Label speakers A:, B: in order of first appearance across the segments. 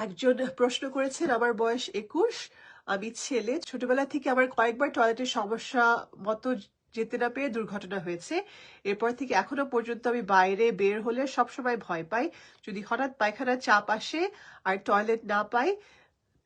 A: একজন প্রশ্ন করেছেন, আমার বয়স একুশ, আমি ছেলে। ছোটবেলা থেকে আমার কয়েকবার টয়লেটের সমস্যা মতো যেতে না পেয়ে দুর্ঘটনা হয়েছে। এরপর থেকে এখনও পর্যন্ত আমি বাইরে বের হলে সবসময় ভয় পাই। যদি হঠাৎ পায়খানার চাপ আসে আর টয়লেট না পাই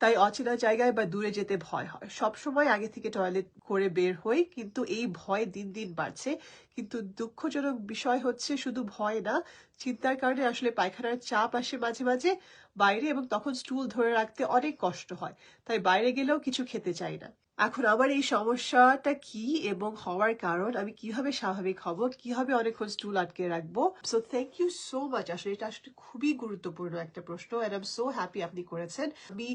A: তাই অচেনা জায়গায় বা দূরে যেতে ভয় হয়। সব সময় আগে থেকে টয়লেট করে বের হই, কিন্তু এই ভয় দিন দিন বাড়ছে। কিন্তু দুঃখজনক বিষয় হচ্ছে, শুধু ভয় না, চিন্তার কারণে আসলে পায়খানার চাপ আসে মাঝে মাঝে। বাইরে এবং তখন স্টুল ধরে রাখতে অনেক কষ্ট হয়। তাই বাইরে গেলেও কিছু খেতে চাই না। এখন আমার এই সমস্যাটা কি এবং হওয়ার কারণ? আমি কীভাবে স্বাভাবিক হব? কীভাবে অনেকক্ষণ স্টুল আটকে রাখব? So thank you so much আসলে এটা আসলে খুবই গুরুত্বপূর্ণ একটা প্রশ্ন আই এম সো হ্যাপি আপনি করেছেন। আমি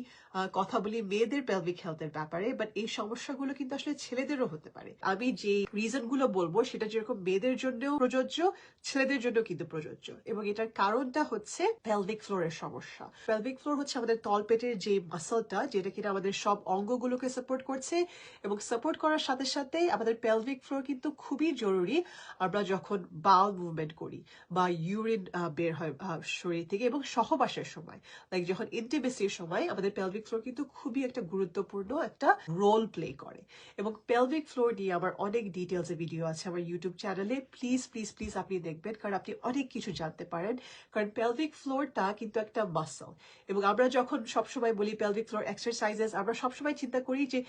A: কথা বলি মেয়েদের পেলভিক হেলথের ব্যাপারে বাট এই সমস্যাগুলো কিন্তু আসলে ছেলেদেরও হতে পারে। আমি যে রিজনগুলো বলব, সেটা যেরকম মেয়েদের জন্যও প্রযোজ্য, ছেলেদের জন্য কিন্তু প্রযোজ্য। এবং এটার কারণটা হচ্ছে পেলভিক ফ্লোরের সমস্যা। পেলভিক ফ্লোর হচ্ছে আমাদের তলপেটের যে মাসলটা যেটা কিনা আমাদের সব অঙ্গগুলোকে সাপোর্ট করছে এবং সাপোর্ট করার সাথে সাথে আমাদের পেলভিক ফ্লোর কিন্তু খুবই জরুরি। আমরা যখন বাউল মুভমেন্ট করি বা ইউরিন বের হয় শরীর থেকে এবং সহবাসের সময় লাইক যখন ইন্টিমেসির সময়, আমাদের পেলভিক ফ্লোর কিন্তু খুবই একটা গুরুত্বপূর্ণ একটা রোল প্লে করে। এবং পেলভিক ফ্লোর নিয়ে আমার অনেক ডিটেলসে ভিডিও আছে আমার ইউটিউব চ্যানেলে প্লিজ প্লিজ প্লিজ আপনি দেখবেন, কারণ আপনি অনেক কিছু জানতে পারেন। কারণ পেলভিক ফ্লোরটা কিন্তু একটা মাসল এবং আমরা যখন সবসময় বলি পেলভিক ফ্লোর এক্সারসাইজেস আমরা সবসময় চিন্তা করি যে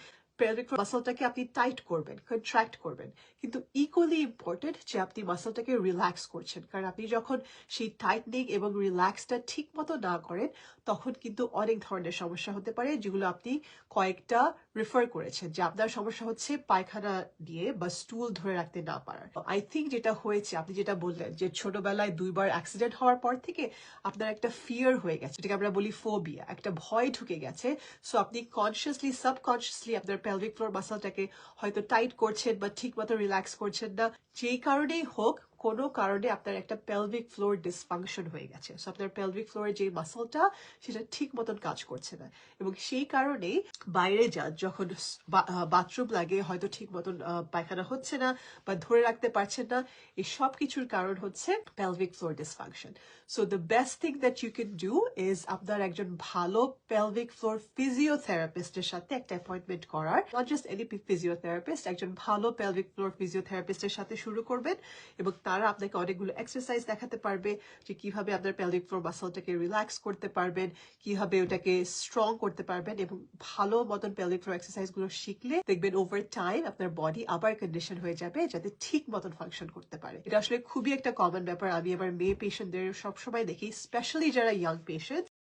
A: পেলভিক মাসলটাকে আপনি টাইট করবেন কন্ট্রাক্ট করবেন। কিন্তু ইকুয়ালি ইম্পর্টেন্ট যে আপনি মাসলটাকে রিল্যাক্স করছেন। কারণ আপনি যখন সেই টাইটনিং এবং রিল্যাক্সটা ঠিক মতো না করেন, তখন কিন্তু অনেক ধরনের সমস্যা হতে পারে, যেগুলো আপনি কয়েকটা রেফার করেছেন। যে আপনার সমস্যা হচ্ছে পায়খানা দিয়ে বা স্টুল ধরে রাখতে না পারার। আই থিঙ্ক যেটা হয়েছে, আপনি যেটা বললেন যে ছোটবেলায় দুইবার অ্যাক্সিডেন্ট হওয়ার পর থেকে আপনার একটা ফিয়ার হয়ে গেছে, যেটাকে আমরা বলি ফোবিয়া একটা ভয় ঢুকে গেছে। সো আপনি কনসিয়াসলি সাবকনসিয়াসলি আপনার পেলভিক ফ্লোর মাসলটাকে হয়তো টাইট করছেন বা ঠিক মতো রিল্যাক্স করছেন না, যেই কারণেই হোক কোনো কারণে আপনার একটা পেলভিক ফ্লোর ডিসফাংশন হয়ে গেছে। সো আপনার পেলভিক ফ্লোরের যে মাসলটা সেটা ঠিক মতন কাজ করছে না। এবং সেই কারণে বাইরে যান, যখন বাথরুম লাগে, হয়তো ঠিক মতন পায়খানা হচ্ছে না বা ধরে রাখতে পারছেন না, এই সব কিছুর কারণ হচ্ছে pelvic floor dysfunction so the best thing that you can do is আপনার একজন ভালো পেলভিক ফ্লোর ফিজিওথেরাপিস্টের সাথে একটা অ্যাপয়েন্টমেন্ট করার। নট জাস্ট এনি ফিজিওথেরাপিস্ট একজন ভালো পেলভিক ফ্লোর ফিজিওথেরাপিস্টের সাথে শুরু করবেন এবং তারা আপনাকে অনেকগুলো এক্সারসাইজ দেখাতে পারবে যে কীভাবে আপনার প্যালিক ফ্লোর মাসলটাকে রিল্যাক্স করতে পারবেন, কীভাবে ওটাকে স্ট্রং করতে পারবেন এবং ভালো মতন প্যালিক ফ্লোর এক্সারসাইজগুলো শিখলে দেখবেন ওভার টাইম আপনার বডি আবার কন্ডিশন হয়ে যাবে, যাতে ঠিক মতন ফাংশন করতে পারে। এটা আসলে খুবই একটা কমন ব্যাপার। আমি আমার মেয়ে পেশেন্টদের সবসময় দেখি স্পেশালি যারা ইয়াং পেশেন্ট